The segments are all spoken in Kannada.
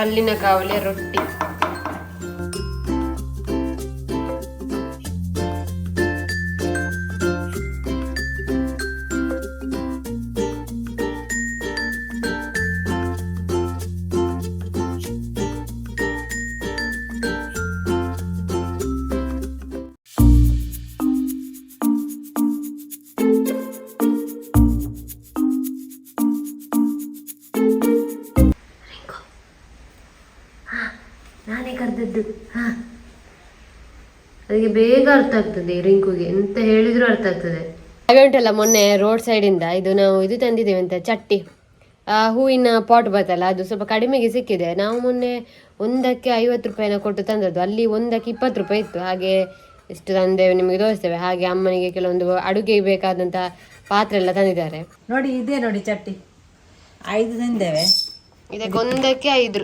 ಕಲ್ಲಿನ ಕಾವಲೆ ರೊಟ್ಟಿ. ಅದಕ್ಕೆ ಬೇಗ ಅರ್ಥ ಆಗ್ತದೆ ರಿಂಕುಗೆ. ಎಂತ ಹೇಳಿದ್ರು ಅರ್ಥ ಆಗ್ತದೆ. ಹಾಗೆ ಉಂಟಲ್ಲ ಮೊನ್ನೆ ರೋಡ್ ಸೈಡಿಂದ ಇದು ನಾವು ಇದು ತಂದಿದ್ದೇವೆ ಅಂತ ಚಟ್ಟಿ. ಆ ಹೂವಿನ ಪಾಟ್ ಬರ್ತಲ್ಲ ಅದು ಸ್ವಲ್ಪ ಕಡಿಮೆಗೆ ಸಿಕ್ಕಿದೆ. ನಾವು ಮೊನ್ನೆ ಒಂದಕ್ಕೆ ಐವತ್ತು ರೂಪಾಯಿನ ಕೊಟ್ಟು ತಂದದ್ದು. ಅಲ್ಲಿ ಒಂದಕ್ಕೆ ಇಪ್ಪತ್ತು ರೂಪಾಯಿ ಇತ್ತು. ಹಾಗೆ ಇಷ್ಟು ತಂದೇವೆ ನಿಮಗೆ ತೋರಿಸ್ತೇವೆ. ಹಾಗೆ ಅಮ್ಮನಿಗೆ ಕೆಲವೊಂದು ಅಡುಗೆಗೆ ಬೇಕಾದಂಥ ಪಾತ್ರೆ ಎಲ್ಲ ತಂದಿದ್ದಾರೆ. ನೋಡಿ ಇದೆ ನೋಡಿ ಚಟ್ಟಿ. ಐದು ತಂದೇವೆ. ಇದಕ್ಕೆ ಒಂದಕ್ಕೆ ಐದು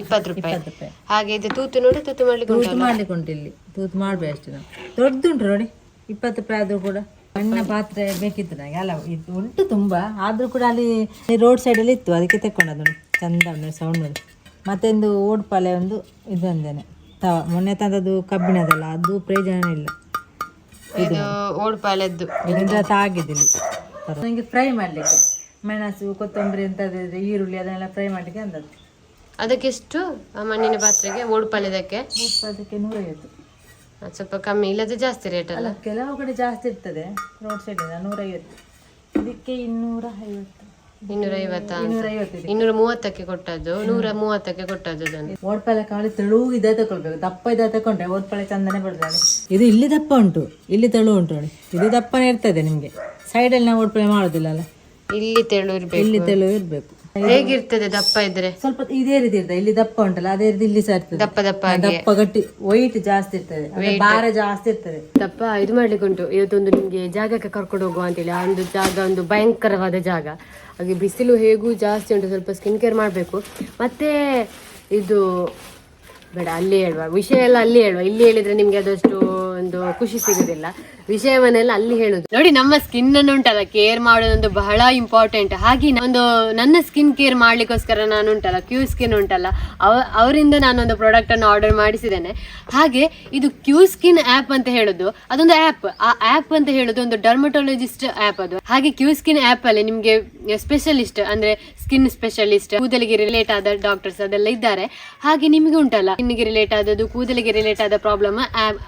ಇಪ್ಪತ್ತು ರೂಪಾಯಿ ಇಪ್ಪತ್ತು ರೂಪಾಯಿ. ಹಾಗೆ ಇದು. ತೂತು ನೋಡಿ ತೂತು ಮಾಡ್ಲಿಕ್ಕೆ ತೂತು ಉಂಟಲ್ಲ ಮಾಡ್ಲಿಕ್ಕೆ ಉಂಟು ಇಲ್ಲಿ ತೂತು ಮಾಡ್ಬೇಕು ಅಷ್ಟು ನಾವು ದೊಡ್ಡದುಂಟು ನೋಡಿ. ಇಪ್ಪತ್ತು ರೂಪಾಯಿ ಆದರೂ ಕೂಡ. ಸಣ್ಣ ಪಾತ್ರೆ ಬೇಕಿತ್ತು ನನಗೆ. ಅಲ್ಲ ಇದು ಉಂಟು ತುಂಬಾ. ಆದರೂ ಕೂಡ ಅಲ್ಲಿ ರೋಡ್ ಸೈಡಲ್ಲಿ ಇತ್ತು. ಅದಕ್ಕೆ ತೆಕ್ಕೊಂಡದ್ದು ನೋಡಿ. ಚಂದ ನೋಡಿ ಸೌಂಡ್ ನೋಡಿ ಮತ್ತೊಂದು ಓಡ್ಪಾಲೆ ಒಂದು ಇದು ಅಂದೇನೆ. ತವ ಮೊನ್ನೆ ತಂದದ್ದು ಕಬ್ಬಿಣದಲ್ಲ. ಅದು ಪ್ರಯೋಜನ ಇಲ್ಲ. ಇದು ಓಡ್ಪಾಲೆದ್ದು ಇದರಿಂದ ತಾಗಿದ್ದಿಲ್ಲ. ನನಗೆ ಫ್ರೈ ಮಾಡಲಿಕ್ಕೆ. ಮೆಣಸು ಕೊತ್ತಂಬರಿ ಅಂತದ್ದು ಈರುಳ್ಳಿ ಅದನ್ನೆಲ್ಲ ಫ್ರೈ ಮಾಡಲಿಕ್ಕೆ ಅಂದದ್ದು. ಅದಕ್ಕೆ ಎಷ್ಟು ಆ ಮಣ್ಣಿನ ಪಾತ್ರೆಗೆ ಓಡ್ಪಲ್ಯದಕ್ಕೆ ಅದಕ್ಕೆ ನೂರೈವತ್ತು. ಅದು ಸ್ವಲ್ಪ ಕಮ್ಮಿ ಇಲ್ಲದೆ ಜಾಸ್ತಿ ರೇಟ್ ಅಲ್ಲ? ಕೆಲವು ಕಡೆ ಜಾಸ್ತಿ ಇರ್ತದೆ ರೋಡ್ ಸೈಡಿಂದ ನೂರೈವತ್ತು. ಇದಕ್ಕೆ ಇನ್ನೂರ ಐವತ್ತು ಇನ್ನೂರ ಐವತ್ತ ಇನ್ನೂರ ಐವತ್ತು ಇದೆ ಇನ್ನೂರ ಮೂವತ್ತಕ್ಕೆ ಕೊಟ್ಟದ್ದು ನೂರ ಮೂವತ್ತಕ್ಕೆ ಕೊಟ್ಟದ್ದು ಅದನ್ನು. ಓಡ್ಪಾಲೆ ಕಾಳು ತೆಳು ಇದ ತಗೊಳ್ಬೇಕು ದಪ್ಪ ಇದ ತಕೊಂಡ್ರೆ ಓಡ್ಪಾಳೆ ಚಂದನೆ ಬರ್ತದೆ ಇದು ಇಲ್ಲಿ ದಪ್ಪ ಉಂಟು ಇಲ್ಲಿ ತೆಳು ಉಂಟು ನೋಡಿ. ಇದು ದಪ್ಪನೇ ಇರ್ತದೆ ನಿಮ್ಗೆ. ಸೈಡಲ್ಲಿ ನಾವು ಓಡ್ಪಾಳೆ ಮಾಡೋದಿಲ್ಲ ಅಲ್ಲ? ಇಲ್ಲಿ ತೆಳು ಇರ್ಬೇಕು ಇಲ್ಲಿ ತೆಳು ಇರ್ಬೇಕು. ಹೇಗಿರ್ತದೆ ದಪ್ಪ ಇದ್ರೆ? ಸ್ವಲ್ಪ ಇದೇ ರೀತಿ ಇರ್ತದೆ. ಇಲ್ಲಿ ದಪ್ಪ ಉಂಟಲ್ಲ ಅದೇ ರೀತಿ ಇಲ್ಲಿ ಸಹ ಇರ್ತದೆ. ದಪ್ಪ ದಪ್ಪ ದಪ್ಪ ಗಟ್ಟಿ ವೈಟ್ ಜಾಸ್ತಿ ಇರ್ತದೆ. ಅಂದ್ರೆ ಭಾರ ಜಾಸ್ತಿ ಇರ್ತದೆ. ದಪ್ಪ ಇದು ಮಾಡ್ಲಿಕ್ಕೆ ಉಂಟು. ಇವತ್ತೊಂದು ನಿಮ್ಗೆ ಜಾಗಕ್ಕೆ ಕರ್ಕೊಂಡು ಹೋಗುವ ಅಂತೇಳಿ ಆ ಒಂದು ಜಾಗ ಒಂದು ಭಯಂಕರವಾದ ಜಾಗ. ಹಾಗೆ ಬಿಸಿಲು ಹೇಗೂ ಜಾಸ್ತಿ ಉಂಟು. ಸ್ವಲ್ಪ ಸ್ಕಿನ್ ಕೇರ್ ಮಾಡಬೇಕು. ಮತ್ತೆ ಇದು ಬೇಡ, ಅಲ್ಲಿ ಹೇಳುವ. ವಿಷಯ ಎಲ್ಲ ಅಲ್ಲಿ ಹೇಳುವ. ಇಲ್ಲಿ ಹೇಳಿದ್ರೆ ನಿಮ್ಗೆ ಅದಷ್ಟು ಒಂದು ಖುಷಿ ಸಿಗುದಿಲ್ಲ. ವಿಷಯವನ್ನೆಲ್ಲ ಅಲ್ಲಿ ಹೇಳುದು. ನೋಡಿ, ನಮ್ಮ ಸ್ಕಿನ್ ಅನ್ನು ಉಂಟಲ್ಲ ಕೇರ್ ಮಾಡೋದೊಂದು ಬಹಳ ಇಂಪಾರ್ಟೆಂಟ್ ಹಾಗೆ ಒಂದು ನನ್ನ ಸ್ಕಿನ್ ಕೇರ್ ಮಾಡ್ಲಿಕ್ಕೋಸ್ಕರ ನಾನು ಉಂಟಲ್ಲ ಕ್ಯೂ ಸ್ಕಿನ್ ಉಂಟಲ್ಲ, ಅವ ಅವರಿಂದ ನಾನೊಂದು ಪ್ರಾಡಕ್ಟ್ ಅನ್ನು ಆರ್ಡರ್ ಮಾಡಿಸಿದ್ದೇನೆ. ಹಾಗೆ ಇದು ಕ್ಯೂ ಸ್ಕಿನ್ ಆಪ್ ಅಂತ ಹೇಳುದು. ಅದೊಂದು ಆಪ್ ಆ ಆಪ್ ಅಂತ ಹೇಳುದು ಒಂದು ಡರ್ಮಟೊಲಜಿಸ್ಟ್ ಆಪ್ ಅದು. ಹಾಗೆ ಕ್ಯೂ ಸ್ಕಿನ್ ಆಪ್ ಅಲ್ಲಿ ನಿಮ್ಗೆ ಸ್ಪೆಷಲಿಸ್ಟ್ ಅಂದ್ರೆ ಸ್ಕಿನ್ ಸ್ಪೆಷಲಿಸ್ಟ್ ಕೂದಲಿಗೆ ರಿಲೇಟ್ ಆದ ಡಾಕ್ಟರ್ಸ್ ಅದೆಲ್ಲ ಇದ್ದಾರೆ. ಹಾಗೆ ನಿಮಗೆ ಉಂಟಲ್ಲ ಸ್ಕಿನ್ಗೆ ರಿಲೇಟ್ ಆದದ್ದು, ಕೂದಲಿಗೆ ರಿಲೇಟ್ ಆದ ಪ್ರಾಬ್ಲಮ್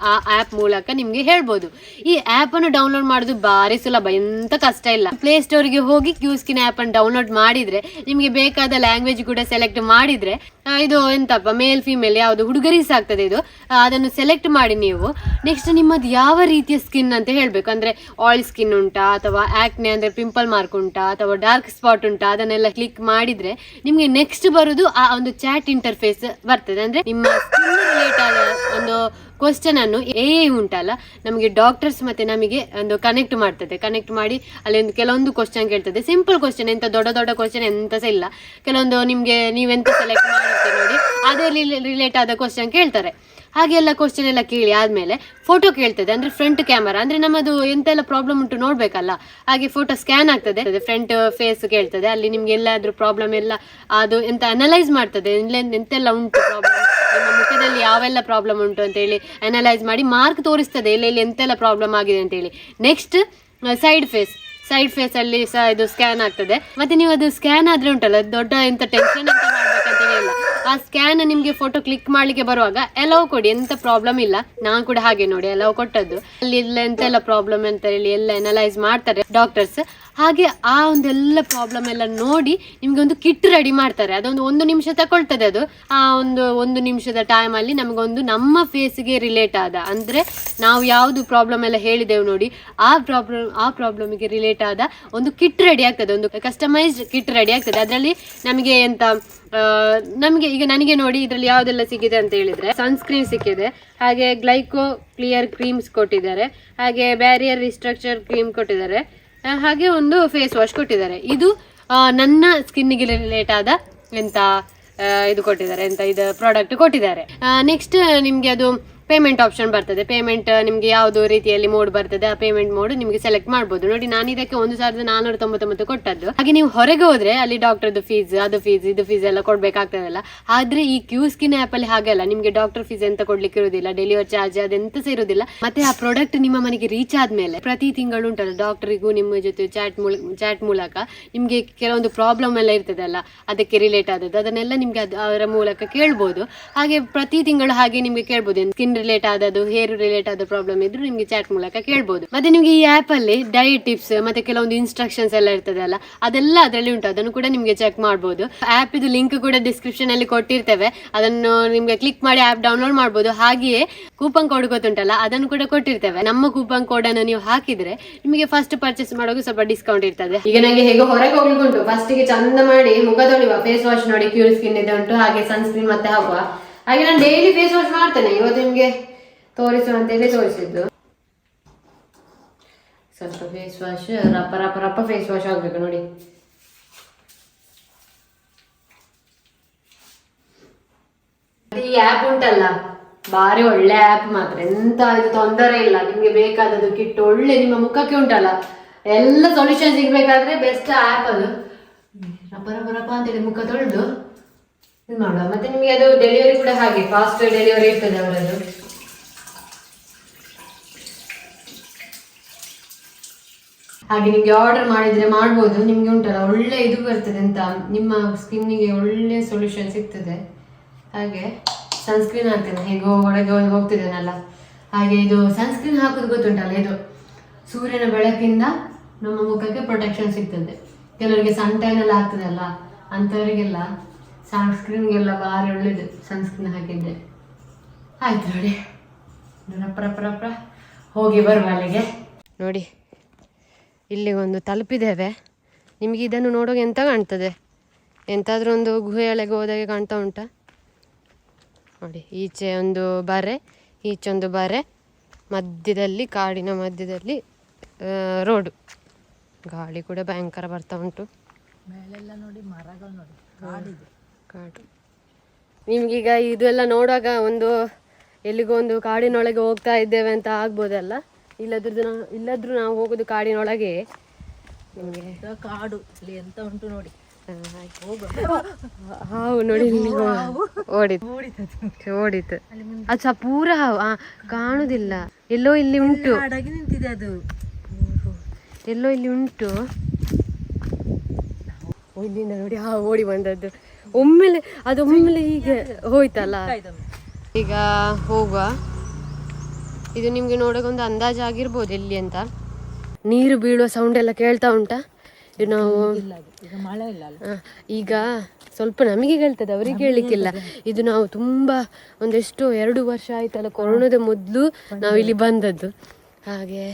ಆ ಆಪ್ ಮೂಲಕ ನಿಮಗೆ ಹೇಳ್ಬೋದು. ಈ ಆಪ್ ಅನ್ನು ಡೌನ್ಲೋಡ್ ಮಾಡೋದು ಭಾರಿ ಸುಲಭ, ಎಂತ ಕಷ್ಟ ಇಲ್ಲ. ಪ್ಲೇ ಸ್ಟೋರ್ಗೆ ಹೋಗಿ ಕ್ಯೂ ಸ್ಕಿನ್ ಆಪ್ ಅನ್ನು ಡೌನ್ಲೋಡ್ ಮಾಡಿದ್ರೆ, ನಿಮಗೆ ಬೇಕಾದ ಲ್ಯಾಂಗ್ವೇಜ್ ಕೂಡ ಸೆಲೆಕ್ಟ್ ಮಾಡಿದ್ರೆ ಇದು ಎಂತಪ್ಪ ಮೇಲ್ ಫಿಮೇಲ್ ಯಾವುದು ಹುಡುಗರಿಗೆ ಸಾಕ್ತದೆ ಇದು. ಅದನ್ನು ಸೆಲೆಕ್ಟ್ ಮಾಡಿ ನೀವು. ನೆಕ್ಸ್ಟ್ ನಿಮ್ಮದು ಯಾವ ರೀತಿಯ ಸ್ಕಿನ್ ಅಂತ ಹೇಳ್ಬೇಕು. ಅಂದ್ರೆ ಆಯಿಲ್ ಸ್ಕಿನ್ ಉಂಟಾ, ಅಥವಾ ಆಕ್ನೆ ಅಂದ್ರೆ ಪಿಂಪಲ್ ಮಾರ್ಕ್ ಉಂಟಾ, ಅಥವಾ ಡಾರ್ಕ್ ಸ್ಪಾಟ್ ಉಂಟಾ, ಅದನ್ನೆಲ್ಲ ಕ್ಲಿಕ್ ಮಾಡಿದ್ರೆ ನಿಮ್ಗೆ ನೆಕ್ಸ್ಟ್ ಬರೋದು ಆ ಒಂದು ಚಾಟ್ ಇಂಟರ್ಫೇಸ್ ಬರ್ತದೆ. ಅಂದ್ರೆ ನಿಮ್ಮ ಸ್ಕಿನ್ ರಿಲೇಟ್ ಆದ ಒಂದು ಕ್ವಶನ್ ಅನ್ನು ಎ ಉಂಟಲ್ಲ, ನಮಗೆ ಡಾಕ್ಟರ್ಸ್ ಮತ್ತೆ ನಮಗೆ ಒಂದು ಕನೆಕ್ಟ್ ಮಾಡ್ತದೆ. ಕನೆಕ್ಟ್ ಮಾಡಿ ಅಲ್ಲಿ ಒಂದು ಕೆಲವೊಂದು ಕ್ವಶನ್ ಕೇಳ್ತದೆ. ಸಿಂಪಲ್ ಕ್ವಶನ್ ಎಂತ ದೊಡ್ಡ ದೊಡ್ಡ ಕ್ವಶನ್ ಎಂತ ಸಹ ಇಲ್ಲ. ಕೆಲವೊಂದು ನಿಮ್ಗೆ ನೀವೆಂತ ಸೆಲೆಕ್ಟ್ ಮಾಡುತ್ತೆ ನೋಡಿ, ಅದೇ ರಿಲೇಟ್ ಆದ ಕ್ವಶನ್ ಕೇಳ್ತಾರೆ. ಹಾಗೆ ಎಲ್ಲ ಕ್ವಶನ್ ಎಲ್ಲ ಕೇಳಿ ಆದ್ಮೇಲೆ ಫೋಟೋ ಕೇಳ್ತದೆ, ಅಂದ್ರೆ ಫ್ರಂಟ್ ಕ್ಯಾಮರಾ ಅಂದ್ರೆ ನಮ್ಮದು ಎಂತೆಲ್ಲ ಪ್ರಾಬ್ಲಮ್ ಉಂಟು ನೋಡ್ಬೇಕಲ್ಲ. ಹಾಗೆ ಫೋಟೋ ಸ್ಕ್ಯಾನ್ ಆಗ್ತದೆ ಫ್ರಂಟ್ ಫೇಸ್ ಕೇಳ್ತದೆ, ಅಲ್ಲಿ ನಿಮ್ಗೆ ಎಲ್ಲಾದರೂ ಪ್ರಾಬ್ಲಮ್ ಎಲ್ಲ ಅದು ಎಂತ ಅನಲೈಸ್ ಮಾಡ್ತದೆ ಎಂತೆಲ್ಲ ಉಂಟು ಪ್ರಾಬ್ಲಮ್ ನಿಮ್ಮ ಮುಖದಲ್ಲಿ ಯಾವೆಲ್ಲ ಪ್ರಾಬ್ಲಮ್ ಉಂಟು ಅಂತ ಹೇಳಿ ಅನಲೈಸ್ ಮಾಡಿ ಮಾರ್ಕ್ ತೋರಿಸ್ತದೆ ಎಲ್ಲೆಲ್ಲಿ ಎಂತೆಲ್ಲ ಪ್ರಾಬ್ಲಮ್ ಆಗಿದೆ ಅಂತ ಹೇಳಿ. Next side face side face ಅಲ್ಲಿ ಸಹ ಇದು ಸ್ಕ್ಯಾನ್ ಆಗ್ತದೆ. ಮತ್ತೆ ನೀವು ಅದು ಸ್ಕ್ಯಾನ್ ಆದ್ರೆ ಉಂಟಲ್ಲ, ದೊಡ್ಡ ಎಂತ ಟೆನ್ಷನ್ ಅಂತ ಮಾಡ್ಬೇಕಂತ ಇಲ್ಲ ಆ ಸ್ಕ್ಯಾನ್ ನಿಮ್ಗೆ ಫೋಟೋ ಕ್ಲಿಕ್ ಮಾಡ್ಲಿಕ್ಕೆ ಬರುವಾಗ ಎಲ್ಲವೂ ಕೊಡಿ, ಎಂತ ಪ್ರಾಬ್ಲಮ್ ಇಲ್ಲ. ನಾನು ಕೂಡ ಹಾಗೆ ನೋಡಿ ಎಲ್ಲವೂ ಕೊಟ್ಟದ್ದು. ಅಲ್ಲಿ ಎಲ್ಲ ಎಂತೆಲ್ಲ ಪ್ರಾಬ್ಲಮ್ ಅಂತ ಹೇಳಿ ಎಲ್ಲ ಅನಲೈಸ್ ಮಾಡ್ತಾರೆ ಡಾಕ್ಟರ್ಸ್ ಹಾಗೆ ಆ ಒಂದೆಲ್ಲ ಪ್ರಾಬ್ಲಮ್ ಎಲ್ಲ ನೋಡಿ ನಿಮಗೆ ಒಂದು ಕಿಟ್ ರೆಡಿ ಮಾಡ್ತಾರೆ. ಅದೊಂದು ಒಂದು ನಿಮಿಷ ತಗೊಳ್ತದೆ ಅದು. ಆ ಒಂದು ಒಂದು ನಿಮಿಷದ ಟೈಮ್ ಅಲ್ಲಿ ನಮಗೊಂದು ನಮ್ಮ ಫೇಸ್ಗೆ ರಿಲೇಟ್ ಆದ, ಅಂದ್ರೆ ನಾವು ಯಾವುದು ಪ್ರಾಬ್ಲಮ್ ಎಲ್ಲ ಹೇಳಿದೆವು ನೋಡಿ, ಆ ಪ್ರಾಬ್ಲಮ್ ಆ ಪ್ರಾಬ್ಲಮ್ಗೆ ರಿಲೇಟ್ ಆದ ಒಂದು ಕಿಟ್ ರೆಡಿ ಆಗ್ತದೆ. ಒಂದು ಕಸ್ಟಮೈಸ್ಡ್ ಕಿಟ್ ರೆಡಿ ಆಗ್ತದೆ. ಅದರಲ್ಲಿ ನಮಗೆ ಎಂತ ನಮಗೆ ಈಗ ನನಗೆ ನೋಡಿ ಇದರಲ್ಲಿ ಯಾವುದೆಲ್ಲ ಸಿಕ್ಕಿದೆ ಅಂತ ಹೇಳಿದ್ರೆ ಸನ್ಸ್ಕ್ರೀನ್ ಸಿಕ್ಕಿದೆ. ಹಾಗೆ ಗ್ಲೈಕೋ ಕ್ಲಿಯರ್ ಕ್ರೀಮ್ಸ್ ಕೊಟ್ಟಿದ್ದಾರೆ. ಹಾಗೆ ಬ್ಯಾರಿಯರ್ ರಿಸ್ಟ್ರಕ್ಚರ್ ಕ್ರೀಮ್ ಕೊಟ್ಟಿದ್ದಾರೆ. ಹಾಗೆ ಒಂದು ಫೇಸ್ ವಾಶ್ ಕೊಟ್ಟಿದ್ದಾರೆ. ಇದು ನನ್ನ ಸ್ಕಿನ್ನಿಗೆ ರಿಲೇಟ್ ಆದ ಎಂತ ಇದು ಕೊಟ್ಟಿದ್ದಾರೆ, ಎಂತ, ಇದು ಪ್ರಾಡಕ್ಟ್ ಕೊಟ್ಟಿದ್ದಾರೆ. ನೆಕ್ಸ್ಟ್ ನಿಮಗೆ ಅದು ಪೇಮೆಂಟ್ ಆಪ್ಷನ್ ಬರ್ತದೆ. ಪೇಮೆಂಟ್ ನಿಮಗೆ ಯಾವುದು ರೀತಿಯಲ್ಲಿ ಮೋಡ್ ಬರ್ತದೆ. ಆ ಪೇಮೆಂಟ್ ಮೋಡ್ ನಿಮಗೆ ಸೆಲೆಕ್ಟ್ ಮಾಡ್ಬೋದು. ನೋಡಿ, ನಾನು ಇದಕ್ಕೆ ಒಂದು ಸಾವಿರದ ನಾನೂರ ತೊಂಬತ್ತೊಂಬತ್ತು ಕೊಟ್ಟದ್ದು. ಹಾಗೆ ನೀವು ಹೊರಗೆ ಹೋದ್ರೆ ಅಲ್ಲಿ ಡಾಕ್ಟರ್ದು ಫೀಸ್ ಅದು ಫೀಸ್ ಇದು ಫೀಸ್ ಎಲ್ಲ ಕೊಡ್ಬೇಕಾಗ್ತದಲ್ಲ. ಆದ್ರೆ ಈ ಕ್ಯೂ ಸ್ಕಿನ್ ಆಪ್ ಅಲ್ಲಿ ಹಾಗಲ್ಲ ನಿಮಗೆ ಡಾಕ್ಟರ್ ಫೀಸ್ ಎಂತ ಕೊಡ್ಲಿಕ್ಕೆ ಇರುವುದಿಲ್ಲ. ಡೆಲಿವರಿ ಚಾರ್ಜ್ ಅದೆಂತ ಇರುವುದಿಲ್ಲ. ಮತ್ತೆ ಆ ಪ್ರಾಡಕ್ಟ್ ನಿಮ್ಮ ಮನೆಗೆ ರೀಚ್ ಆದ್ಮೇಲೆ ಪ್ರತಿ ತಿಂಗಳು ಉಂಟಲ್ಲ ಡಾಕ್ಟರಿಗೂ ನಿಮ್ಮ ಜೊತೆ ಚಾಟ್ ಚಾಟ್ ಮೂಲಕ ನಿಮಗೆ ಕೆಲವೊಂದು ಪ್ರಾಬ್ಲಮ್ ಎಲ್ಲ ಇರ್ತದಲ್ಲ. ಅದಕ್ಕೆ ರಿಲೇಟ್ ಆದದ್ದು. ಅದನ್ನೆಲ್ಲ ನಿಮ್ಗೆ ಅದು, ಅವರ ಮೂಲಕ ಕೇಳ್ಬೋದು. ಹಾಗೆ ಪ್ರತಿ ತಿಂಗಳು ಹಾಗೆ ನಿಮ್ಗೆ ಕೇಳ್ಬೋದು. ಸ್ಕಿನ್ ರಿಲೇಟ್ ಆದದ್ದು ಹೇರ್ ರಿಲೇಟ್ ಆದ ಪ್ರಾಬ್ಲಮ್ ಇದ್ರು ನಿಮ್ಗೆ ಚಾಟ್ ಮೂಲಕ ಕೇಳ್ಬೋದು. ಮತ್ತೆ ನಿಮ್ಗೆ ಈ ಆಪ್ ಅಲ್ಲಿ ಡಯಟ್ ಟಿಪ್ಸ್ ಮತ್ತೆ ಕೆಲವೊಂದು ಇನ್ಸ್ಟ್ರಕ್ಷನ್ಸ್ ಎಲ್ಲ ಇರ್ತದಲ್ಲ ಅದೆಲ್ಲ ಅದರಲ್ಲಿ ಉಂಟು. ಅದನ್ನು ಕೂಡ ನಿಮ್ಗೆ ಚೆಕ್ ಮಾಡ್ಬೋದು. ಆಪ್ ಇದು ಲಿಂಕ್ ಕೂಡ ಡಿಸ್ಕ್ರಿಪ್ಷನ್ ಅಲ್ಲಿ ಕೊಟ್ಟಿರ್ತೇವೆ. ಅದನ್ನು ನಿಮ್ಗೆ ಕ್ಲಿಕ್ ಮಾಡಿ ಆಪ್ ಡೌನ್ಲೋಡ್ ಮಾಡ್ಬೋದು. ಹಾಗೆಯೇ ಕೂಪನ್ ಕೋಡ್ ಗೊತ್ತುಂಟಲ್ಲ, ಅದನ್ನು ಕೂಡ ಕೊಟ್ಟಿರ್ತೇವೆ. ನಮ್ಮ ಕೂಪನ್ ಕೋಡ್ ಅನ್ನು ನೀವು ಹಾಕಿದ್ರೆ ನಿಮಗೆ ಫಸ್ಟ್ ಪರ್ಚೇಸ್ ಮಾಡುವಾಗ ಸ್ವಲ್ಪ ಡಿಸ್ಕೌಂಟ್ ಇರ್ತದೆ. ಈಗ ನನಗೆ ಹೇಗೆ ಹೊರಗೆ ಹೋಗ್ಲಿಕ್ಕೆ ಉಂಟು. ಫಸ್ಟ್ಗೆ ಚಂದ ಮಾಡಿ ಮುಖ ತೊಳಿವ ಫೇಸ್ ವಾಶ್ ನೋಡಿ ಕ್ಯೂರ್ ಸ್ಕಿನ್ ಇದೆ ಉಂಟು. ಹಾಗೆ ಸನ್ಸ್ಕ್ರೀನ್ ಮತ್ತೆ ಹಾಕುವ ಹಾಗೆ ನಾನು ಡೈಲಿ ಫೇಸ್ ವಾಶ್ ಮಾಡ್ತೇನೆ. ಇವತ್ತು ನಿಮಗೆ ತೋರಿಸು ಅಂತ ಹೇಳಿ ತೋರಿಸಿದ್ದು. ಸ್ವಲ್ಪ ಫೇಸ್ ವಾಶ್ ರಪ್ಪ ರಪ್ಪ ರಪ್ಪ ಫೇಸ್ ವಾಶ್ ಆಗ್ಬೇಕು ನೋಡಿ. ಈ ಆ್ಯಪ್ ಉಂಟಲ್ಲ, ಬಾರಿ ಒಳ್ಳೆ ಆ್ಯಪ್ ಮಾತ್ರ. ಎಂತ ಇದು ತೊಂದರೆ ಇಲ್ಲ. ನಿಮಗೆ ಬೇಕಾದದ್ದು ಕಿಟ್ ಒಳ್ಳೆ ನಿಮ್ಮ ಮುಖಕ್ಕೆ ಉಂಟಲ್ಲ. ಎಲ್ಲ ಸೊಲ್ಯೂಷನ್ ಸಿಗ್ಬೇಕಾದ್ರೆ ಬೆಸ್ಟ್ ಆ್ಯಪ್ ಅದು. ರಪ್ಪ ರಪ್ಪ ರಪ್ಪ ಅಂತೇಳಿ ಮುಖ ತೊಳೆದು. ಮಾಡುವ ಮತ್ತೆ ನಿಮಗೆ ಅದು ಡೆಲಿವರಿ ಕೂಡ ಹಾಗೆ ಫಾಸ್ಟ್ ಡೆಲಿವರಿ ಇರ್ತದೆ ಅವರದ್ದು. ಹಾಗೆ ನಿಮಗೆ ಆರ್ಡರ್ ಮಾಡಿದ್ರೆ ಮಾಡ್ಬೋದು. ನಿಮಗೆ ಉಂಟಲ್ಲ, ಒಳ್ಳೆ ಇದು ಬರ್ತದೆ ಅಂತ ನಿಮ್ಮ ಸ್ಕಿನ್ನಿಗೆ ಒಳ್ಳೆ ಸೊಲ್ಯೂಷನ್ ಸಿಗ್ತದೆ. ಹಾಗೆ ಸನ್ಸ್ಕ್ರೀನ್ ಹಾಕ್ತೇನೆ. ಹೇಗೋ ಒಳಗೆ ಹೋಗ್ತಿದ್ದೇನಲ್ಲ. ಹಾಗೆ ಇದು ಸನ್ಸ್ಕ್ರೀನ್ ಹಾಕೋದು ಗೊತ್ತುಂಟಲ್ಲ ಇದು. ಸೂರ್ಯನ ಬೆಳಕಿಂದ ನಮ್ಮ ಮುಖಕ್ಕೆ ಪ್ರೊಟೆಕ್ಷನ್ ಸಿಗ್ತದೆ. ಕೆಲವರಿಗೆ ಸನ್ ಟೈನ್ ಎಲ್ಲ ಆಗ್ತದಲ್ಲ, ಅಂಥವರಿಗೆಲ್ಲ ಸನ್ಸ್ಕ್ರೀನ್ಗೆಲ್ಲ ಭಾರಿ ಒಳ್ಳೇದು. ಸನ್ಸ್ಕ್ರೀನ್ ಹಾಕಿದ್ದೆ ಆಯ್ತು ನೋಡಿ. ರಪ್ಪ ಹೋಗಿ ಬರುವ ಅಲ್ಲಿಗೆ. ನೋಡಿ ಇಲ್ಲಿಗೊಂದು ತಲುಪಿದ್ದೇವೆ. ನಿಮಗೆ ಇದನ್ನು ನೋಡೋಕೆ ಎಂತ ಕಾಣ್ತದೆ? ಎಂತಾದ್ರೂ ಒಂದು ಗುಹೆಯೊಳಗೆ ಹೋದಾಗೆ ಕಾಣ್ತಾ ಉಂಟಾ? ನೋಡಿ, ಈಚೆ ಒಂದು ಬಾರೆ, ಈಚೆ ಒಂದು ಬಾರೆ, ಮಧ್ಯದಲ್ಲಿ, ಕಾಡಿನ ಮಧ್ಯದಲ್ಲಿ ರೋಡು. ಗಾಳಿ ಕೂಡ ಭಯಂಕರ ಬರ್ತಾ ಉಂಟು. ಮೇಲೆಲ್ಲ ನೋಡಿ ಮರಗಳು ನೋಡಿ. ಕಾಡಿದೆ. ಕಾಡು. ನಿಮ್ಗೀಗ ಇದೆಲ್ಲ ನೋಡುವಾಗ ಒಂದು ಎಲ್ಲಿಗೋ ಒಂದು ಕಾಡಿನೊಳಗೆ ಹೋಗ್ತಾ ಇದ್ದೇವೆ ಅಂತ ಆಗ್ಬೋದಲ್ಲ? ಇಲ್ಲದ್ರದ್ದು ನಾವು ಇಲ್ಲದ್ರೂ ನಾವು ಹೋಗೋದು ಕಾಡಿನೊಳಗೆ. ನಿಮಗೆ? ಕಾಡು ಇಲ್ಲಿ ಎಂತ ಉಂಟು ನೋಡಿ. ಹಾವು ನೋಡಿ ಓಡಿತು. ಓಡಿತು. ಅದು ಸಹ ಪೂರ ಹಾವು. ಕಾಣುದಿಲ್ಲ. ಎಲ್ಲೋ ಇಲ್ಲಿ ಉಂಟು. ನಿಂತಿದೆ ಅದು. ಎಲ್ಲೋ ಇಲ್ಲಿ ಉಂಟು. ಇಲ್ಲಿಂದ ನೋಡಿ ಹಾವು ಓಡಿ ಬಂದದ್ದು. ಒಮ್ಮೆಲೆ ಅದು ಒಮ್ಮೆಲೆ ಹೀಗೆ ಹೋಯ್ತಲ್ಲ? ಈಗ ಹೋಗುವ. ಇದು ನಿಮ್ಗೆ ನೋಡೋಕೆ ಒಂದು ಅಂದಾಜು ಆಗಿರ್ಬೋದು ಎಲ್ಲಿ ಅಂತ? ನೀರು ಬೀಳುವ ಸೌಂಡ್ ಎಲ್ಲ ಕೇಳ್ತಾ ಉಂಟಾ? ಇದು ನಾವು ಇಲ್ಲ. ಈಗ ಇಲ್ಲ ಸ್ವಲ್ಪ ನಮಗೆ ಕೇಳ್ತದೆ ಅವರಿಗೆ ಕೇಳಲಿಕ್ಕಿಲ್ಲ ಇದು ನಾವು ತುಂಬಾ ಒಂದೆಷ್ಟು ಎರಡು ವರ್ಷ ಆಯ್ತಲ್ಲ ಕೊರೋನಾದ ಮೊದಲು ನಾವು ಇಲ್ಲಿ ಬಂದದ್ದು. ಹಾಗೆ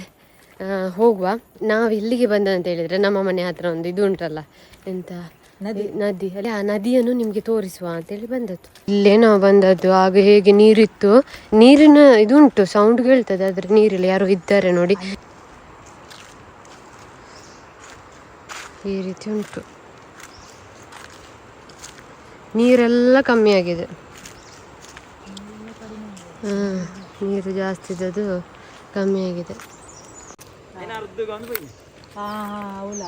ಹೋಗುವ. ನಾವು ಇಲ್ಲಿಗೆ ಬಂದಂತ ಹೇಳಿದ್ರೆ ನಮ್ಮ ಮನೆ ಹತ್ರ ಒಂದು ಇದು ಉಂಟಲ್ಲ ಎಂತ? ನದಿ. ನದಿ. ಅಲ್ಲಿ ಆ ನದಿಯನ್ನು ನಿಮ್ಗೆ ತೋರಿಸುವ ಅಂತೇಳಿ ಬಂದದ್ದು. ಇಲ್ಲೇ ನಾವು ಬಂದದ್ದು. ಆಗ ಹೇಗೆ ನೀರಿತ್ತು? ನೀರಿನ ಇದು ಉಂಟು ಸೌಂಡ್ ಕೇಳ್ತದೆ ಆದ್ರೆ ನೀರಿಲ್ಲ. ಯಾರೋ ಇದ್ದಾರೆ ನೋಡಿ. ಈ ರೀತಿ ಉಂಟು. ನೀರೆಲ್ಲ ಕಮ್ಮಿ ಆಗಿದೆ. ಹ್ಮ್ ನೀರು ಜಾಸ್ತಿ ಇದ್ದದ್ದು ಕಮ್ಮಿ ಆಗಿದೆ. ಹಾ ಅವಳ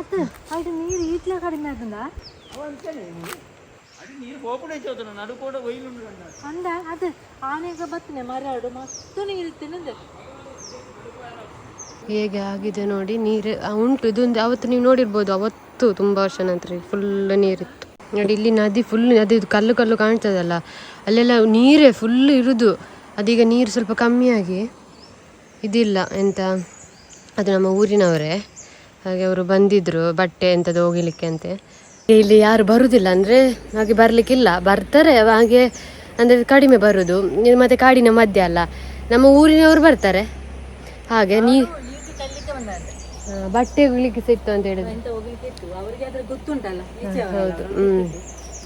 ಅದು ಅದು ನೀರು అది ಕಡಿಮೆ ಆದಂದ ಅಂದ ಅದು ಆನೆಗ ಬತ್ತನೆ ಮರಡು ಮಸ್ತು ನೀರು ತಿನ್ನದೆ ಹೇಗೆ ಆಗಿದೆ ನೋಡಿ ನೀರು ಉಂಟು ಇದೊಂದು ಅವತ್ತು ನೀವು ನೋಡಿರ್ಬೋದು ಅವತ್ತು ತುಂಬ ವರ್ಷ ನಂತರ ಫುಲ್ ನೀರಿತ್ತು. ನೋಡಿ ಇಲ್ಲಿ ನದಿ ಫುಲ್ ನದಿ ಇದು ಕಲ್ಲು ಕಲ್ಲು ಕಾಣ್ತದಲ್ಲ ಅಲ್ಲೆಲ್ಲ ನೀರೇ ಫುಲ್ ಇರುದು. ಅದೀಗ ನೀರು ಸ್ವಲ್ಪ ಕಮ್ಮಿಯಾಗಿ ಇದಿಲ್ಲ ಎಂತ? ಅದು ನಮ್ಮ ಊರಿನವರೇ. ಹಾಗೆ ಅವರು ಬಂದಿದ್ರು ಬಟ್ಟೆ ಎಂಥದ್ದು ಹೋಗಿಲಿಕ್ಕೆ ಅಂತೆ. ಇಲ್ಲಿ ಯಾರು ಬರುದಿಲ್ಲ ಅಂದರೆ ಹಾಗೆ ಬರಲಿಕ್ಕಿಲ್ಲ. ಬರ್ತಾರೆ ಹಾಗೆ ಅಂದರೆ ಕಡಿಮೆ ಬರುದು. ಮತ್ತೆ ಕಾಡಿನ ಮಧ್ಯ ಅಲ್ಲ. ನಮ್ಮ ಊರಿನವರು ಬರ್ತಾರೆ. ಹಾಗೆ ನೀ ಬಟ್ಟೆ ಹೋಗ್ಲಿಕ್ಕೆ ಸಿಕ್ತು ಅಂತ ಹೇಳಿದ್ರೆ. ಹೌದು. ಹ್ಮ್.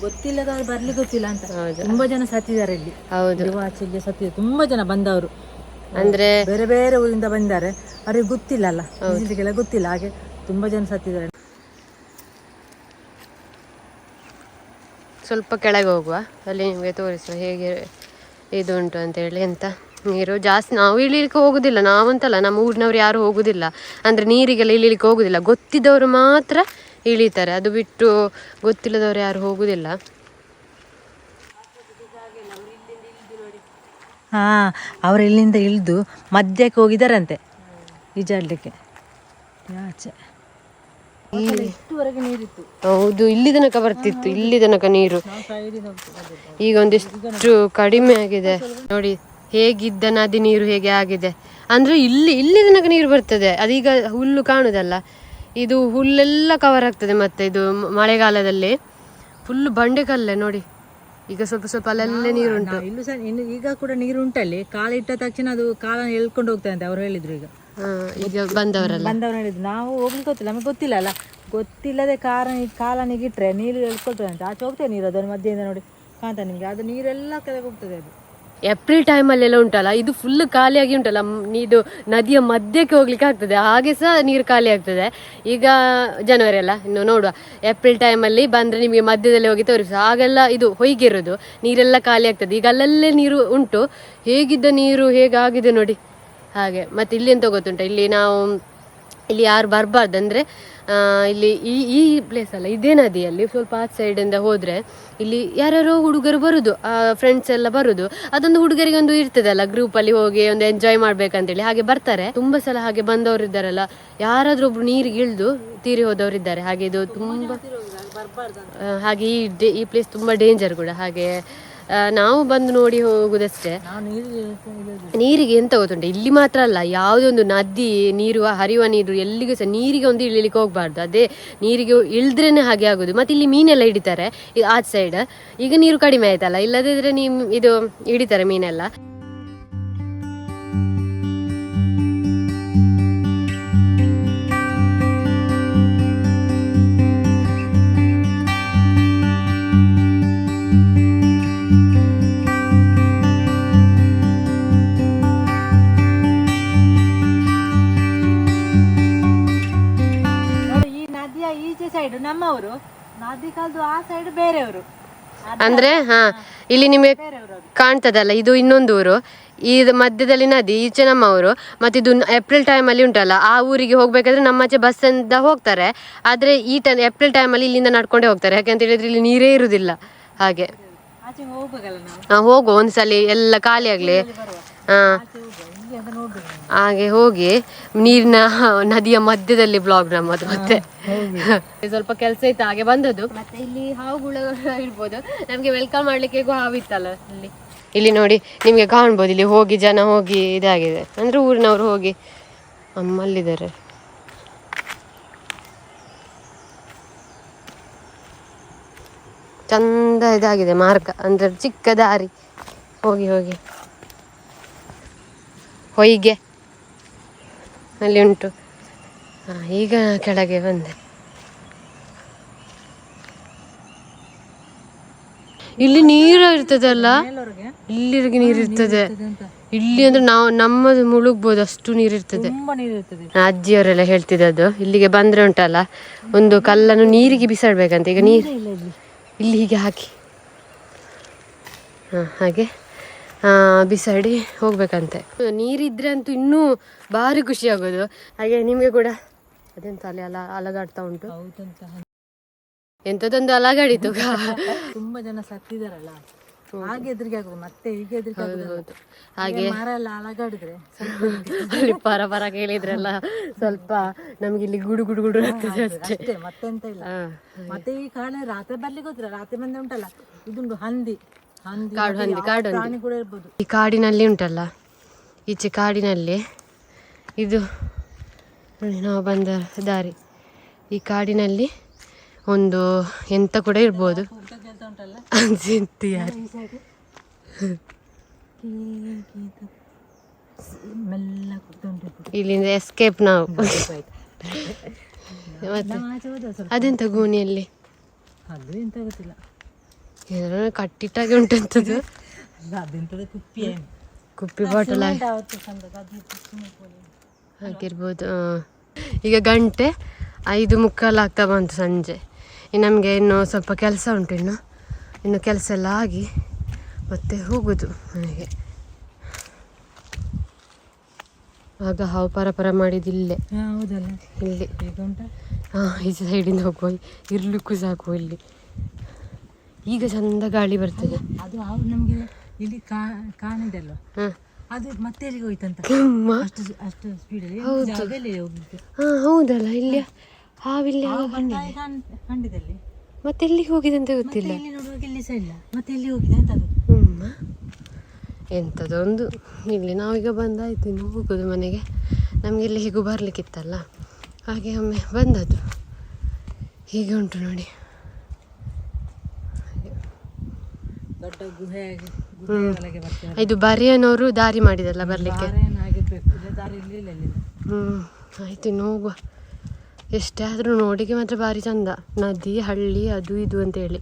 ಗೊತ್ತಿಲ್ಲದವ್ರು ಬರ್ಲಿಕ್ಕೆ ಗೊತ್ತಿಲ್ಲ ಅಂತ. ತುಂಬಾ ಜನ ಸತ್ತಿದ್ದಾರೆ ಇಲ್ಲಿ. ಹೌದು. ಆಚೆಗೆ ಸತ್ತಿದ್ದಾರೆ. ತುಂಬಾ ಜನ ಬಂದವರು. ಅಂದ್ರೆ ಬೇರೆ ಬೇರೆ ಊರಿಂದ ಬಂದಿದ್ದಾರೆ ಅವ್ರಿಗೆ ಗೊತ್ತಿಲ್ಲ ಅಲ್ಲ ಈಜಲಿಕ್ಕೆಲ್ಲ ಗೊತ್ತಿಲ್ಲ. ಹಾಗೆ ತುಂಬಾ ಜನ ಸತ್ತಿದ್ದಾರೆ. ಸ್ವಲ್ಪ ಕೆಳಗೆ ಹೋಗುವ. ಅಲ್ಲಿ ನಿಮಗೆ ತೋರಿಸುವ ಹೇಗೆ ಇದು ಉಂಟು ಅಂತೇಳಿ ಎಂತ? ನೀರು ಜಾಸ್ತಿ ನಾವು ಇಳಿಲಿಕ್ಕೆ ಹೋಗುದಿಲ್ಲ. ನಾವಂತಲ್ಲ ನಮ್ಮ ಊರಿನವ್ರು ಯಾರು ಹೋಗುದಿಲ್ಲ. ಅಂದ್ರೆ ನೀರಿಗೆಲ್ಲ ಇಳಿಲಿಕ್ಕೆ ಹೋಗುದಿಲ್ಲ. ಗೊತ್ತಿದ್ದವರು ಮಾತ್ರ ಇಳಿತಾರೆ. ಅದು ಬಿಟ್ಟು ಗೊತ್ತಿಲ್ಲದವ್ರು ಯಾರು ಹೋಗುದಿಲ್ಲ. ಹಾ ಅವ್ರು ಇಲ್ಲಿಂದ ಇಳಿದು ಮಧ್ಯಕ್ಕೆ ಹೋಗಿದ್ದಾರಂತೆ ಈಜಾಡಲಿಕ್ಕೆ. ಆಚೆ. ಹೌದು ಇಲ್ಲಿ ತನಕ ಬರ್ತಿತ್ತು ಇಲ್ಲಿ ತನಕ ನೀರು. ಈಗ ಒಂದಿಷ್ಟು ಕಡಿಮೆ ಆಗಿದೆ. ನೋಡಿ ಹೇಗಿದ್ದ ನದಿ ನೀರು ಹೇಗೆ ಆಗಿದೆ. ಅಂದ್ರೆ ಇಲ್ಲಿ ಇಲ್ಲಿ ತನಕ ನೀರು ಬರ್ತದೆ. ಅದೀಗ ಹುಲ್ಲು ಕಾಣುದಲ್ಲ. ಇದು ಹುಲ್ಲೆಲ್ಲ ಕವರ್ ಆಗ್ತದೆ ಮತ್ತೆ ಇದು ಮಳೆಗಾಲದಲ್ಲಿ. ಫುಲ್ ಬಂಡೆಕಲ್ಲೇ ನೋಡಿ. ಈಗ ಸ್ವಲ್ಪ ಸ್ವಲ್ಪ ಅಲ್ಲಲ್ಲೇ ನೀರು ಉಂಟು ಇಲ್ಲೂ ಸಹ ಇನ್ನು ಈಗ ಕೂಡ ನೀರು ಉಂಟಲ್ಲಿ ಕಾಲಿಟ್ಟ ತಕ್ಷಣ ಅದು ಕಾಲನ್ನು ಎಳ್ಕೊಂಡು ಹೋಗ್ತದೆ ಅಂತ ಅವ್ರು ಹೇಳಿದ್ರು ಈಗ. ಈಗ ಬಂದವರಲ್ಲ. ಬಂದವರು ಹೇಳಿದ್ರು. ನಾವು ಹೋಗ್ಲಿಕ್ಕೆ ಗೊತ್ತಿಲ್ಲ ನಮಗೆ ಗೊತ್ತಿಲ್ಲ ಅಲ್ಲ. ಗೊತ್ತಿಲ್ಲದೆ ಕಾರ ಕಾಲನಿಗೆ ಇಟ್ರೆ ನೀರು ಎಳ್ಕೊಳ್ತದೆ ಅಂತ. ಆಚೆ ಹೋಗ್ತೇವೆ ನೀರು ಅದನ್ನು ಮಧ್ಯೆಯಿಂದ ನೋಡಿ. ಕಾಣ್ತಾ ನಿಮಗೆ ಅದು ನೀರೆಲ್ಲ ಕೆಳಗೆ ಹೋಗ್ತದೆ ಅದು. ಏಪ್ರಿಲ್ ಟೈಮಲ್ಲೆಲ್ಲ ಉಂಟಲ್ಲ? ಇದು ಫುಲ್ ಖಾಲಿಯಾಗಿ ಉಂಟಲ್ಲ? ಇದು ನದಿಯ ಮಧ್ಯಕ್ಕೆ ಹೋಗ್ಲಿಕ್ಕೆ ಆಗ್ತದೆ. ಹಾಗೆ ಸಹ ನೀರು ಖಾಲಿ ಆಗ್ತದೆ. ಈಗ ಜನವರಿ ಅಲ್ಲ? ಇನ್ನು ನೋಡುವ. ಏಪ್ರಿಲ್ ಟೈಮಲ್ಲಿ ಬಂದರೆ ನಿಮಗೆ ಮಧ್ಯದಲ್ಲಿ ಹೋಗಿ ತೋರಿಸುವ. ಆಗೆಲ್ಲ ಇದು ಹೊಯ್ಗಿರೋದು. ನೀರೆಲ್ಲ ಖಾಲಿ ಆಗ್ತದೆ. ಈಗ ಅಲ್ಲಲ್ಲೇ ನೀರು ಉಂಟು. ಹೇಗಿದ್ದ ನೀರು? ಹೇಗಾಗಿದೆ ನೋಡಿ? ಹಾಗೆ. ಮತ್ತು ಇಲ್ಲಿ ಎಂತ ಗೊತ್ತುಂಟ? ಇಲ್ಲಿ ನಾವು, ಇಲ್ಲಿ ಯಾರು ಬರಬಾರ್ದು ಅಂದರೆ ಇಲ್ಲಿ ಈ ಈ ಪ್ಲೇಸ್ ಅಲ್ಲ. ಇದೇ ನದಿಯಲ್ಲಿ ಸ್ವಲ್ಪ ಆ ಸೈಡಿಂದ ಹೋದರೆ ಇಲ್ಲಿ ಯಾರ್ಯಾರೋ ಹುಡುಗರು ಬರುದು ಫ್ರೆಂಡ್ಸ್ ಎಲ್ಲ ಬರುದು. ಅದೊಂದು ಹುಡುಗರಿಗೆ ಒಂದು ಇರ್ತದಲ್ಲ ಗ್ರೂಪಲ್ಲಿ ಹೋಗಿ ಒಂದು ಎಂಜಾಯ್ ಮಾಡ್ಬೇಕಂತೇಳಿ, ಹಾಗೆ ಬರ್ತಾರೆ. ತುಂಬಾ ಸಲ ಹಾಗೆ ಬಂದವರು ಇದ್ದಾರಲ್ಲ, ಯಾರಾದ್ರೂ ಒಬ್ರು ನೀರಿಗೆ ಇಳಿದು ತೀರಿ ಹೋದವರು ಇದ್ದಾರೆ. ಹಾಗೆ ಇದು ತುಂಬಾ ಹಾಗೆ ಈ ಈ ಪ್ಲೇಸ್ ತುಂಬಾ ಡೇಂಜರ್ ಕೂಡ. ಹಾಗೆ ನಾವು ಬಂದು ನೋಡಿ ಹೋಗುದಷ್ಟೇ. ನೀರಿಗೆ ಎಂತ ಗೊತ್ತುಂಟು? ಇಲ್ಲಿ ಮಾತ್ರ ಅಲ್ಲ ಯಾವುದೇ ಒಂದು ನದಿ ನೀರು ಹರಿಯುವ ನೀರು ಎಲ್ಲಿಗೂ ಸಹ ನೀರಿಗೆ ಒಂದು ಇಳಿಲಿಕ್ಕೆ ಹೋಗ್ಬಾರ್ದು. ಅದೇ ನೀರಿಗೆ ಇಳಿದ್ರೇನೆ ಹಾಗೆ ಆಗೋದು. ಮತ್ತೆ ಇಲ್ಲಿ ಮೀನೆಲ್ಲ ಹಿಡಿತಾರೆ ಆಚೆ ಸೈಡ್ ಈಗ ನೀರು ಕಡಿಮೆ ಆಯ್ತಲ್ಲ ಇಲ್ಲದಿದ್ರೆ ನೀವು ಇದು ಹಿಡಿತಾರೆ ಮೀನೆಲ್ಲ. ಅಂದ್ರೆ ಹಾ ಇಲ್ಲಿ ನಿಮಗೆ ಕಾಣ್ತದಲ್ಲ ಇದು ಇನ್ನೊಂದು ಊರು. ಈ ಮಧ್ಯದಲ್ಲಿ ನದಿ ಈಚೆ ನಮ್ಮ ಊರು. ಮತ್ತೆ ಇದು ಏಪ್ರಿಲ್ ಟೈಮಲ್ಲಿ ಉಂಟಲ್ಲ ಆ ಊರಿಗೆ ಹೋಗ್ಬೇಕಾದ್ರೆ ನಮ್ಮಾಚೆ ಬಸ್ಸಿಂದ ಹೋಗ್ತಾರೆ. ಆದ್ರೆ ಈ ಟೈಮ್ ಏಪ್ರಿಲ್ ಟೈಮಲ್ಲಿ ಇಲ್ಲಿಂದ ನಡ್ಕೊಂಡೇ ಹೋಗ್ತಾರೆ. ಯಾಕೆಂತ ಹೇಳಿದ್ರೆ ಇಲ್ಲಿ ನೀರೇ ಇರುದಿಲ್ಲ. ಹಾಗೆ. ಹಾ, ಹೋಗುವ ಒಂದ್ಸಲಿ ಎಲ್ಲ ಖಾಲಿ ಆಗ್ಲಿ. ಹಾ. ಹಾಗೆ ಹೋಗಿ ನೀರಿನ ನದಿಯ ಮಧ್ಯದಲ್ಲಿ ಬ್ಲಾಗ್ ನಮ್ಮದು ಮತ್ತೆ. ಸ್ವಲ್ಪ ಕೆಲಸ ಇತ್ತು ಹಾಗೆ ಬಂದದ್ದು. ಮತ್ತೆ ಇಲ್ಲಿ ಹಾವುಗಳು ಇರ್ಬೋದು. ನಮ್ಗೆ ವೆಲ್ಕಮ್ ಮಾಡ್ಲಿಕ್ಕೆ ಹಾವಿತ್ತಲ್ಲ ಇಲ್ಲಿ. ಇಲ್ಲಿ ನೋಡಿ ನಿಮ್ಗೆ ಕಾಣ್ಬೋದು ಇಲ್ಲಿ ಹೋಗಿ ಜನ ಹೋಗಿ ಇದಾಗಿದೆ. ಅಂದ್ರೆ ಊರಿನವ್ರು ಹೋಗಿ ಅಮ್ಮಲ್ಲಿದ್ದಾರೆ. ಚಂದ ಇದಾಗಿದೆ ಮಾರ್ಗ ಅಂದ್ರೆ ಚಿಕ್ಕ ದಾರಿ. ಹೋಗಿ ಹೋಗಿ. ಹೊಯ್ಗೆ. ಅಲ್ಲಿ ಉಂಟು. ಹಾ, ಈಗ ಕೆಳಗೆ ಬಂದೆ. ಇಲ್ಲಿ ನೀರು ಇರ್ತದಲ್ಲ? ಅಲ್ಲ ಇಲ್ಲಿವರೆಗೆ ನೀರು ಇರ್ತದೆ. ಇಲ್ಲಿ ಅಂದ್ರೆ ನಾವು ನಮ್ಮದು ಮುಳುಗ್ಬೋದು ಅಷ್ಟು ನೀರು ಇರ್ತದೆ. ಅಜ್ಜಿಯವರೆಲ್ಲ ಹೇಳ್ತಿದ್ದದ್ದು ಇಲ್ಲಿಗೆ ಬಂದ್ರೆ ಉಂಟಲ್ಲ? ಒಂದು ಕಲ್ಲನ್ನು ನೀರಿಗೆ ಬಿಸಾಡ್ಬೇಕಂತ. ಈಗ ನೀರು ಇಲ್ಲ ಇಲ್ಲಿ. ಇಲ್ಲಿ ಹೀಗೆ ಹಾಕಿ. ಹಾಂ ಹಾಗೆ. ಬಿಸಾಡಿ ಹೋಗ್ಬೇಕಂತೆ. ನೀರಿದ್ರೆ ಅಂತೂ ಇನ್ನೂ ಭಾರಿ ಖುಷಿ ಆಗೋದು. ಹಾಗೆ ನಿಮಗೆ ಕೂಡ ಅದೆಂತ ಅಲ್ಲಿ ಅಲ ಅಲಗಾಡ್ತಾ ಉಂಟು? ಎಂತದೊಂದು ಅಲಗಾಡಿತು. ತುಂಬಾ ಜನ ಸತ್ತಿದಾರಲ್ಲ. ಹಾಗೆ ಎದುರಿಗೆ ಆಗುದು ಮತ್ತೆ ಹೀಗೆ ಎದುರಿಗೆ ಹಾಗೆ ಮರ ಎಲ್ಲ ಅಲಗಾಡಿದ್ರೆ ಅಲ್ಲಿ ಪರ ಪರ ಕೇಳಿದ್ರಲ್ಲ ಸ್ವಲ್ಪ ನಮ್ಗೆ ಇಲ್ಲಿ ಗುಡು ಗುಡು ಗುಡು ಮತ್ತೆ ಅಷ್ಟೇ ಮತ್ತೆಂತ ಇಲ್ಲ. ಮತ್ತೆ ಈ ಕಾರಣ ರಾತ್ರಿ ಬರ್ಲಿಕ್ಕೆ ಹೋದ್ರೆ ರಾತ್ರಿ ಬಂದ್ರೆ ಉಂಟಲ್ಲ ಇದೊಂದು ಹಂದಿ. ಕಾಡು ಹಂದಿ, ಕಾಡು ಹಂದಿ. ಈ ಕಾಡಿನಲ್ಲಿ ಉಂಟಲ್ಲ ಈಚೆ ಕಾಡಿನಲ್ಲಿ ಇದು ನೋಡಿ ನಾವು ಬಂದ ದಾರಿ. ಈ ಕಾಡಿನಲ್ಲಿ ಒಂದು ಎಂತ ಕೂಡ ಇರ್ಬೋದು. ಇಲ್ಲಿಂದ ಎಸ್ಕೇಪ್ ನಾವು. ಮತ್ತೆ ಅದೆಂತ ಗೋಣಿಯಲ್ಲಿ? ಅದು ಎಂತ ಗೊತ್ತಿಲ್ಲ. ಏನೋ ಕಟ್ಟಿಟ್ಟಾಗೆ ಉಂಟಂತದ್ದು ಅದೆಂತದ ಕುಪ್ಪಿ ಕುಪ್ಪಿ ಬಾಟಲ್. ಆಗಿರ್ಬೋದು. ಈಗ ಗಂಟೆ ಐದು ಮುಕ್ಕಾಲು ಆಗ್ತಾ ಬಂತು ಸಂಜೆ. ನಮಗೆ ಇನ್ನು ಸ್ವಲ್ಪ ಕೆಲಸ ಉಂಟು ಇನ್ನು. ಇನ್ನು ಕೆಲಸ ಎಲ್ಲ ಆಗಿ ಮತ್ತೆ ಹೋಗುದು ನನಗೆ ಆಗ ಹಾವು ಪರ ಪರ ಮಾಡಿದ್ದು ಇಲ್ಲೇ. ಹೌದಲ್ಲ? ಇಲ್ಲಿ. ಹಾಂ ಈಚೆ ಸೈಡಿಂದ ಹೋಗುವ ಇರ್ಲಿಕ್ಕೂ ಸಾಕು ಇಲ್ಲಿ. ಈಗ ಚಂದ ಗಾಳಿ ಬರ್ತದೆ. ಅದು ಅವ್ರು ನಮಗೆ ಇಲ್ಲಿ ಕಾ ಕಾಣಿದೆ ಅಲ್ವಾ ಹಾಂ. ಅದು ಮತ್ತೆ ಎಲ್ಲಿಗೆ ಹೋಯ್ತಂತ? ಅಷ್ಟು ಅಷ್ಟು ಸ್ಪೀಡಲ್ಲಿ. ಜಾಗದಲ್ಲಿ ಹೋಗ್ಲಿಕ್ಕೆ? ಹಾಂ ಹೌದಲ್ಲ ಇಲ್ಲಿ. ಹಾವಿಲ್ಲಿ ಹಾವು ಕಂಡಿದೆ ಕಂಡಿದಲ್ಲಿ ಮತ್ತೆ ಎಲ್ಲಿಗೆ ಹೋಗಿದೆ ಅಂತ ಗೊತ್ತಿಲ್ಲ. ಇಲ್ಲಿ ನೋಡುವಾಗ ಇಲ್ಲಿ ಸಹ ಇಲ್ಲ. ಮತ್ತೆ ಎಲ್ಲಿ ಹೋಗಿದೆ ಅಂತ ಅದು ಎಂಥದೊಂದು. ಇಲ್ಲಿ ನಾವೀಗ ಬಂದಾಯ್ತು ಇನ್ನು ಹೋಗೋದು ಮನೆಗೆ. ನಮಗೆ ಇಲ್ಲಿ ಹೀಗೂ ಬರಲಿಕ್ಕಿತ್ತಲ್ಲ? ಹಾಗೆ ಒಮ್ಮೆ ಬಂದದ್ದು. ಹೀಗೆ ಉಂಟು ನೋಡಿ. ಗುಹೆ ಒಳಗೆ ಇದು ಬರಿಯನವರು ದಾರಿ ಮಾಡಿದಲ್ಲ ಬರ್ಲಿಕ್ಕೆ? ಹ್ಮ್ ದಾರಿ ಇರ್ಲಿಲ್ಲ ಆಯ್ತು ನೋವು ಎಷ್ಟೇ ಆದ್ರೂ ನೋಡಿಗೆ ಮಾತ್ರ ಭಾರಿ ಚಂದ. ನದಿ ಹಳ್ಳಿ ಅದು ಇದು ಅಂತೇಳಿ